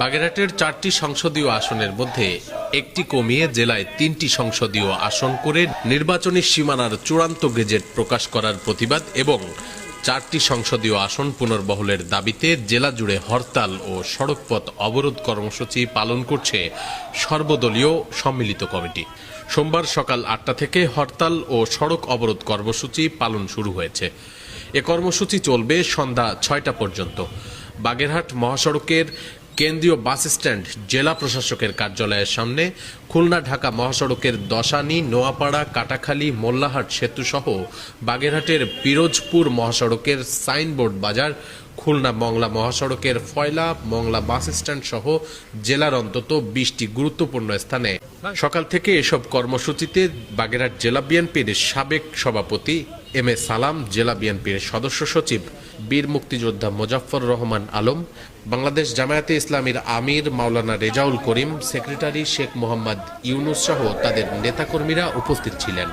বাগেরহাটের চারটি সংসদীয় আসনের মধ্যে একটি কমিয়ে জেলায় তিনটি সংসদীয় আসন করে নির্বাচনী সীমানার চূড়ান্ত গেজেট প্রকাশ করার প্রতিবাদ এবং চারটি সংসদীয় আসন পুনর্বহলের দাবিতে জেলা জুড়ে হরতাল ও সড়কপথ অবরোধ কর্মসূচি পালন করছে সর্বদলীয় সম্মিলিত কমিটি। সোমবার সকাল আটটা থেকে হরতাল ও সড়ক অবরোধ কর্মসূচি পালন শুরু হয়েছে। এ কর্মসূচি চলবে সন্ধ্যা ছয়টা পর্যন্ত। বাগেরহাট মহাসড়কের কেন্দ্রীয় বাস স্ট্যান্ড জেলা প্রশাসকের কার্যালয়ের সামনে খুলনা, ঢাকা মহাসড়কের দশানি, নোয়াপাড়া, কাটাখালী, মোল্লাহাট সেতু সহ বাগেরহাটের পিরোজপুর মহাসড়কের সাইনবোর্ড বাজার, খুলনা মংলা মহাসড়কের ফয়লা মংলা বাস স্ট্যান্ড সহ জেলার অন্তত বিশটি গুরুত্বপূর্ণ স্থানে। সকাল থেকে এসব কর্মসূচিতে বাগেরহাট জেলা বিএনপির সাবেক সভাপতি এম এ সালাম, জেলা বিএনপির সদস্য সচিব, বীর মুক্তিযোদ্ধা মোজাফফর রহমান আলম, বাংলাদেশ জামায়াতে ইসলামীর আমির মাওলানা রেজাউল করিম, সেক্রেটারি শেখ মোহাম্মদ ইউনুস সহ তাদের নেতাকর্মীরা উপস্থিত ছিলেন।